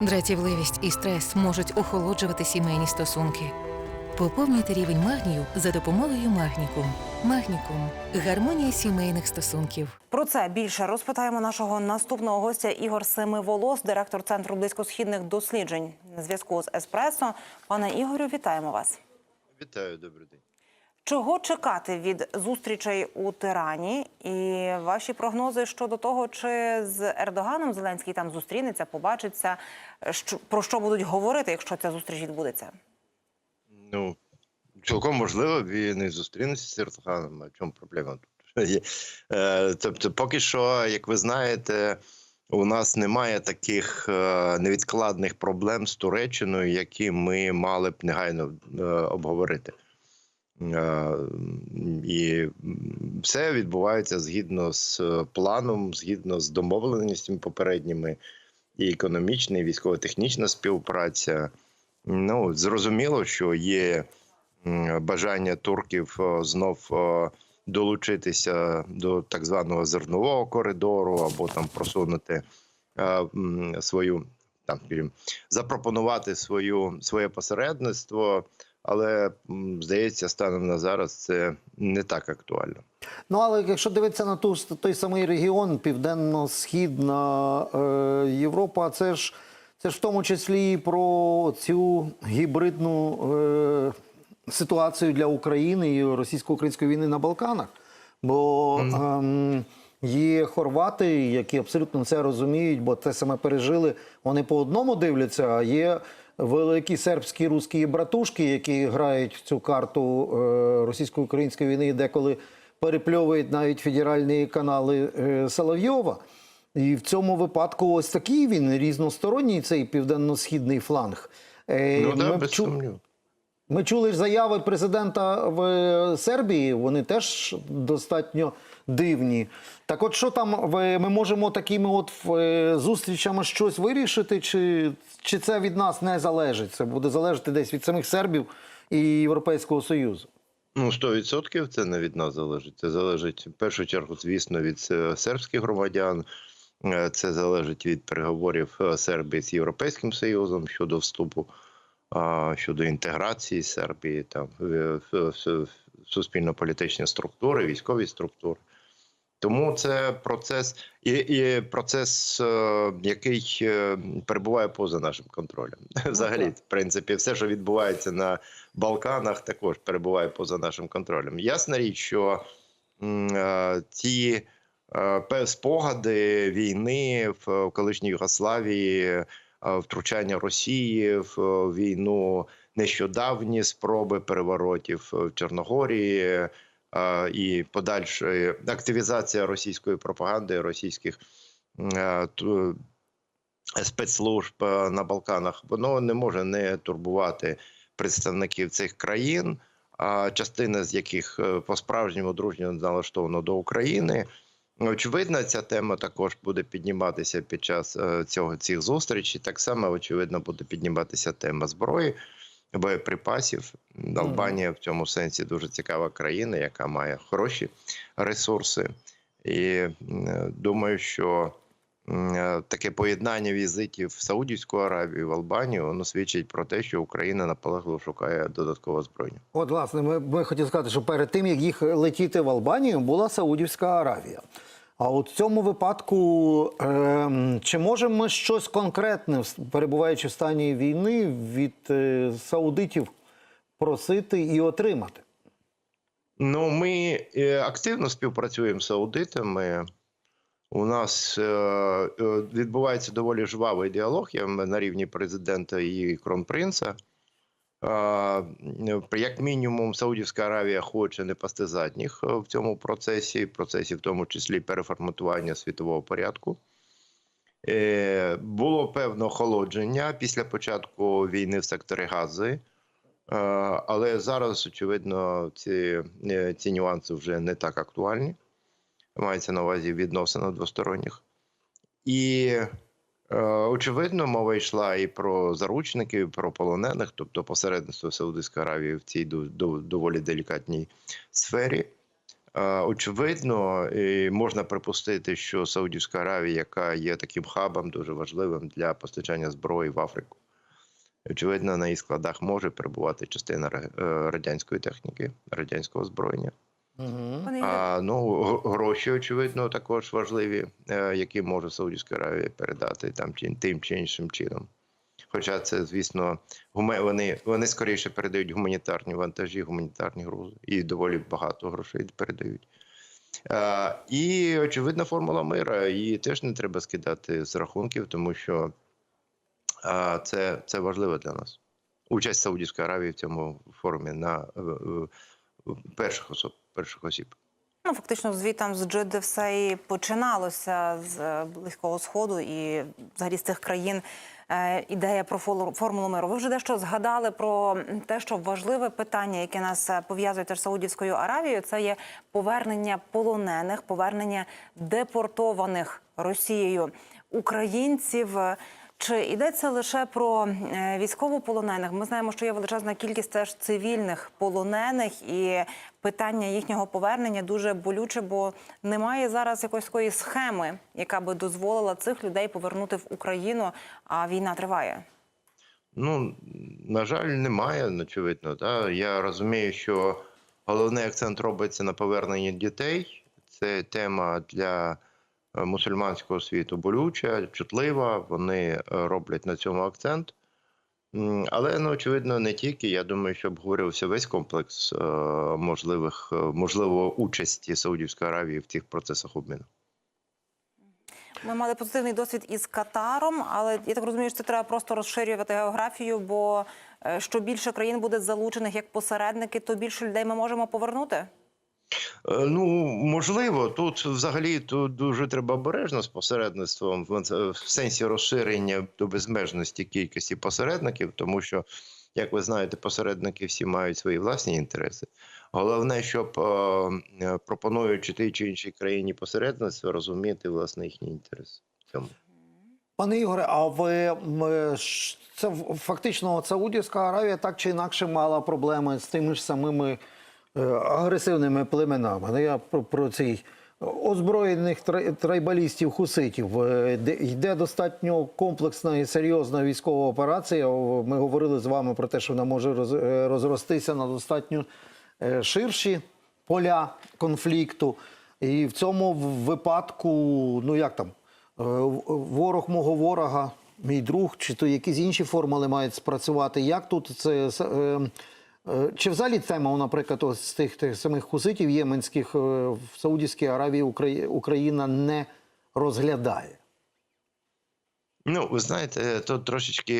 Дратівливість і стрес можуть охолоджувати сімейні стосунки. Поповнюйте рівень магнію за допомогою Магнікум. Магнікум гармонія сімейних стосунків. Про це більше розпитаємо нашого наступного гостя Ігор Семиволос, директор центру близькосхідних досліджень на зв'язку з Еспресо. Пане Ігорю, вітаємо вас. Вітаю, добрий день. Чого чекати від зустрічей у Тирані? І ваші прогнози щодо того, чи з Ердоганом Зеленський там зустрінеться, побачиться, про що будуть говорити, якщо ця зустріч відбудеться? Ну, цілком можливо, він і зустрінеться з Ердоганом. А чому проблема тут? Е, Тобто, поки що, як ви знаєте, у нас немає таких е, невідкладних проблем з Туреччиною, які ми мали б негайно е, обговорити. Е, І все відбувається згідно з планом, згідно з домовленостями попередніми, і економічна, і військово-технічна співпраця. Ну, зрозуміло, що є бажання турків е, знов е, долучитися до так званого зернового коридору або там просунути е, свою там запропонувати свою своє посередництво, але здається, станом на зараз це не так актуально. Ну, але якщо дивитися на ту, той самий регіон, Південно-Східна е, Європа, це ж, це ж в тому числі і про цю гібридну е, ситуацію для України і російсько-української війни на Балканах. Бо ем, є хорвати, які абсолютно це розуміють, бо це саме пережили. Вони по одному дивляться, а є великі сербські русські братушки, які грають в цю карту е, російсько-української війни, і деколи перепльовують навіть федеральні канали е, Соловйова. І в цьому випадку ось такий він різносторонній цей південно-східний фланг. Е, Ну да, без чу- сумніву. Ми чули заяви президента в е, Сербії. Вони теж достатньо дивні. Так, от що там ми можемо такими от е, зустрічами щось вирішити, чи, чи це від нас не залежить? Це буде залежати десь від самих сербів і Європейського Союзу. Ну, 100% це не від нас залежить. Це залежить в першу чергу, звісно, від е, сербських громадян. Це залежить від переговорів Сербії з Європейським Союзом щодо вступу, щодо інтеграції Сербії там в суспільно-політичні структури, військові структури. Тому це процес і, і процес, е, який е, перебуває поза нашим контролем. Взагалі, в принципі, все, що відбувається на Балканах, також перебуває поза нашим контролем. Ясна річ, що е, е, спогади війни в е, колишній Югославії, е, втручання Росії в е, війну, нещодавні спроби переворотів в Чорногорії е, і подальша активізація російської пропаганди, російських е, спецслужб е, на Балканах, воно не може не турбувати представників цих країн, частина з яких е, по-справжньому дружньо налаштована до України. Очевидно, ця тема також буде підніматися під час е, цього цих зустрічей. Так само очевидно буде підніматися тема зброї, боєприпасів. Албанія в цьому сенсі дуже цікава країна, яка має хороші ресурси. І е, думаю, що таке поєднання візитів в Саудівську Аравію, в Албанію, воно свідчить про те, що Україна наполегливо шукає додаткове збройня. От, власне, ми, ми хотіли сказати, що перед тим, як їх летіти в Албанію, була Саудівська Аравія. А от в цьому випадку, ем, чи можемо ми щось конкретне, перебуваючи в стані війни, від е, саудитів просити і отримати? Ну, ми е, активно співпрацюємо з аудитами. У нас е, е, відбувається доволі жвавий діалог я на рівні президента і кронпринца. Е, Як мінімум, Саудівська Аравія хоче не пасти задніх в цьому процесі, процесі, в тому числі переформатування світового порядку. Було певне охолодження після початку війни в секторі Гази. Але зараз, очевидно, ці, ці нюанси вже не так актуальні. Мається на увазі відносини двосторонніх. І, е, очевидно, мова йшла і про заручників, і про полонених, тобто посередництво Саудівської Аравії в цій доволі делікатній сфері. Е, Очевидно, і можна припустити, що Саудівська Аравія, яка є таким хабом дуже важливим для постачання зброї в Африку, очевидно, на її складах може перебувати частина е, радянської техніки, радянського озброєння. Угу. А ну гроші, очевидно, також важливі, е, які може Саудівська Аравія передати там тим чи іншим чином. Хоча це, звісно, гуме- вони, вони скоріше передають гуманітарні вантажі, гуманітарні грузи і доволі багато грошей передають. Е, і очевидна формула мира. Її теж не треба скидати з рахунків, тому що е, це, це важливо для нас. Участь Саудівської Аравії в цьому форумі на перших особ, перших осіб. Ну, фактично, звітам з Джиди все і починалося з е, Близького Сходу і взагалі з цих країн е, ідея про формулу миру. Ви вже дещо згадали про те, що важливе питання, яке нас е, пов'язує теж Саудівською Аравією, це є повернення полонених, повернення депортованих Росією українців. Чи йдеться лише про військовополонених? Ми знаємо, що є величезна кількість теж цивільних полонених, і питання їхнього повернення дуже болюче, бо немає зараз якоїсь такої схеми, яка би дозволила цих людей повернути в Україну, а війна триває. Ну, на жаль, немає, очевидно. Да? Я розумію, що головний акцент робиться на поверненні дітей. Це тема для е, мусульманського світу болюча, чутлива. Вони е, роблять на цьому акцент. Але ну, очевидно, не тільки. Я думаю, що обговорювався весь комплекс е, можливих е, можливо участі Саудівської Аравії в цих процесах обміну. Ми мали позитивний досвід із Катаром, але я так розумію, що це треба просто розширювати географію, бо е, що більше країн буде залучених як посередники, то більше людей ми можемо повернути. Е, Ну, можливо, тут взагалі тут дуже треба обережно з посередництвом в сенсі розширення до безмежності кількості посередників, тому що, як ви знаєте, посередники всі мають свої власні інтереси. Головне, щоб е, е, пропонуючи тій чи іншій країні посередництво, розуміти власне їхні інтереси. цьому. Пане Ігоре, а ви це фактично Саудівська Аравія так чи інакше мала проблеми з тими ж самими агресивними племенами. Ну, я про, про цей озброєних трайбалістів хуситів. Е, де йде достатньо комплексна і серйозна військова операція. Ми говорили з вами про те, що вона може е, розростися на достатньо е, ширші поля конфлікту. І в цьому випадку, ну як там, е, ворог мого ворога, мій друг, чи то якісь інші формули мають спрацювати. Як тут це е, е, чи взагалі тема, наприклад, з тих, тих самих хуситів єменських е, в Саудівській Аравії Україна не розглядає? Ну, ви знаєте, тут трошечки,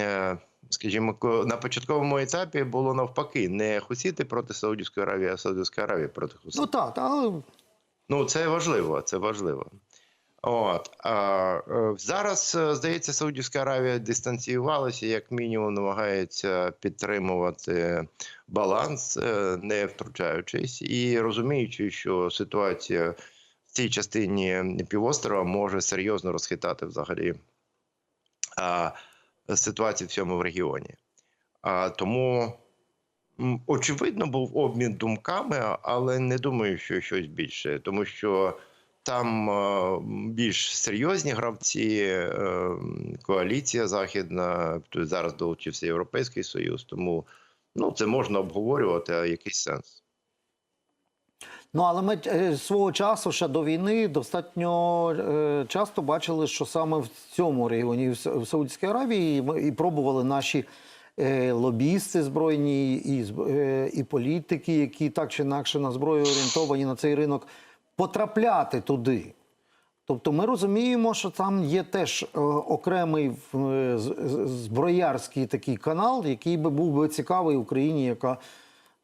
е, скажімо, на початковому етапі було навпаки, не хусіти проти Саудівської Аравії, а Саудівська Аравія проти хуситів. Ну так, але Ну, це важливо, це важливо. От е, зараз е, здається, Саудівська Аравія дистанціювалася, як мінімум, намагається підтримувати баланс, е, не втручаючись, і розуміючи, що ситуація в цій частині півострова може серйозно розхитати взагалі а, ситуацію в цьому регіоні. А, тому Очевидно, був обмін думками, але не думаю, що щось більше, тому що там е, більш серйозні гравці, е, коаліція західна, тут зараз долучився Європейський Союз, тому ну, це можна обговорювати, а якийсь сенс. Ну, але ми е, свого часу ще до війни достатньо часто бачили, що саме в цьому регіоні, в Са- Саудівській Аравії, і пробували наші лобісти збройні і, і політики, які так чи інакше на зброю орієнтовані на цей ринок, потрапляти туди. Тобто ми розуміємо, що там є теж е, окремий е, зброярський такий канал, який би був би цікавий Україні, яка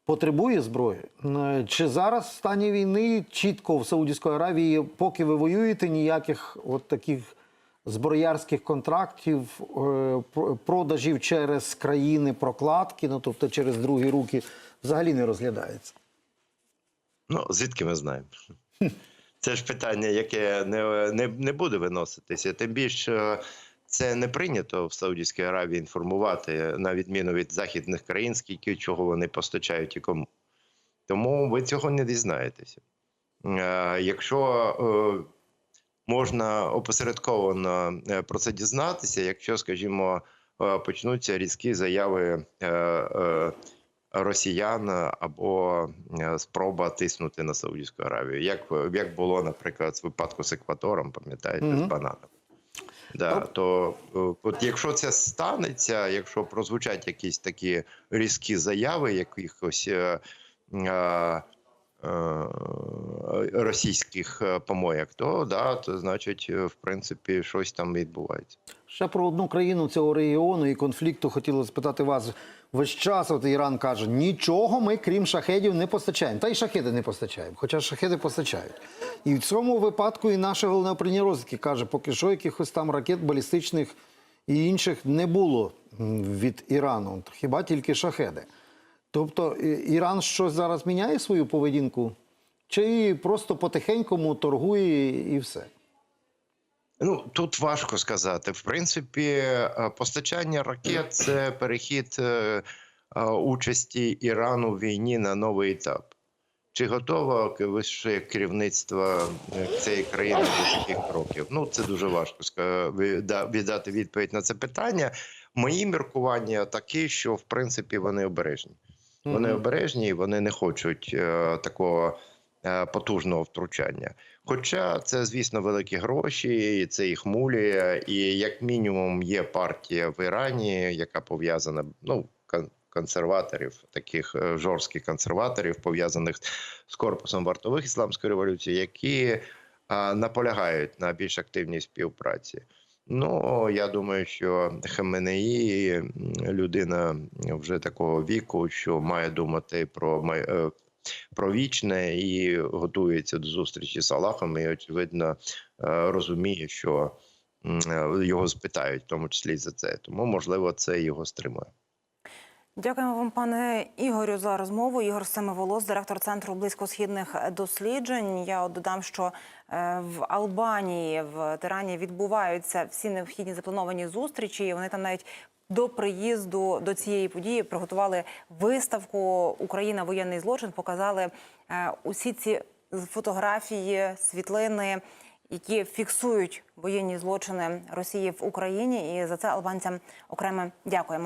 потребує зброї. Е, Чи зараз в стані війни чітко в Саудівської Аравії, поки ви воюєте, ніяких от таких зброярських контрактів, продажів через країни прокладки, ну тобто через другі руки, взагалі не розглядається. Ну, звідки ми знаємо? Це ж питання, яке не, не, не буде виноситися. Тим більше це не прийнято в Саудівській Аравії інформувати, на відміну від західних країн, скільки чого вони постачають і кому. Тому ви цього не дізнаєтеся. Е, Якщо е, можна опосередковано е, про це дізнатися, якщо, скажімо, почнуться різкі заяви росіян або е, спроба тиснути на Саудівську Аравію, як, як було, наприклад, з випадку з екватором, пам'ятаєте, з бананом. Да, то е, от якщо це станеться, якщо прозвучать якісь такі різкі заяви, якихось е, е, е, російських е, помояк, то да, то значить, е, в принципі, щось там відбувається. Ще про одну країну цього регіону і конфлікту хотіли спитати вас. Весь час от Іран каже, нічого ми, крім шахедів, не постачаємо. Та й шахеди не постачаємо, хоча шахеди постачають. І в цьому випадку і наше головне управління розвідки каже, поки що якихось там ракет балістичних і інших не було від Ірану. Хіба тільки шахеди. Тобто Іран щось зараз міняє свою поведінку? Чи просто потихенькому торгує і все? Ну тут важко сказати. В принципі, е, постачання ракет це перехід е, е, участі Ірану в війні на новий етап. Чи готово вище керівництво цієї країни до таких кроків? Ну це дуже важко віддати відповідь на це питання. Мої міркування такі, що в принципі вони обережні. Вони обережні, і вони не хочуть е, такого е, потужного втручання. Хоча це, звісно, великі гроші, і це їх мулює. І як мінімум є партія в Ірані, яка пов'язана ну консерваторів, таких е, жорстких консерваторів, пов'язаних з корпусом вартових ісламської революції, які е, наполягають на більш активній співпраці. Ну я думаю, що Хаменеї людина вже такого віку, що має думати про е, про вічне і готується до зустрічі з Аллахом, і очевидно е, розуміє, що е, його спитають, в тому числі за це. Тому можливо це його стримує. Дякуємо вам, пане Ігорю, за розмову. Ігор Семиволос, директор центру близькосхідних досліджень. Я додам, що е, в Албанії в Тирані відбуваються всі необхідні заплановані зустрічі. Вони там навіть до приїзду до цієї події приготували виставку Україна воєнний злочин. Показали е, усі ці фотографії, світлини. Які фіксують воєнні злочини Росії в Україні, і за це албанцям окремо дякуємо.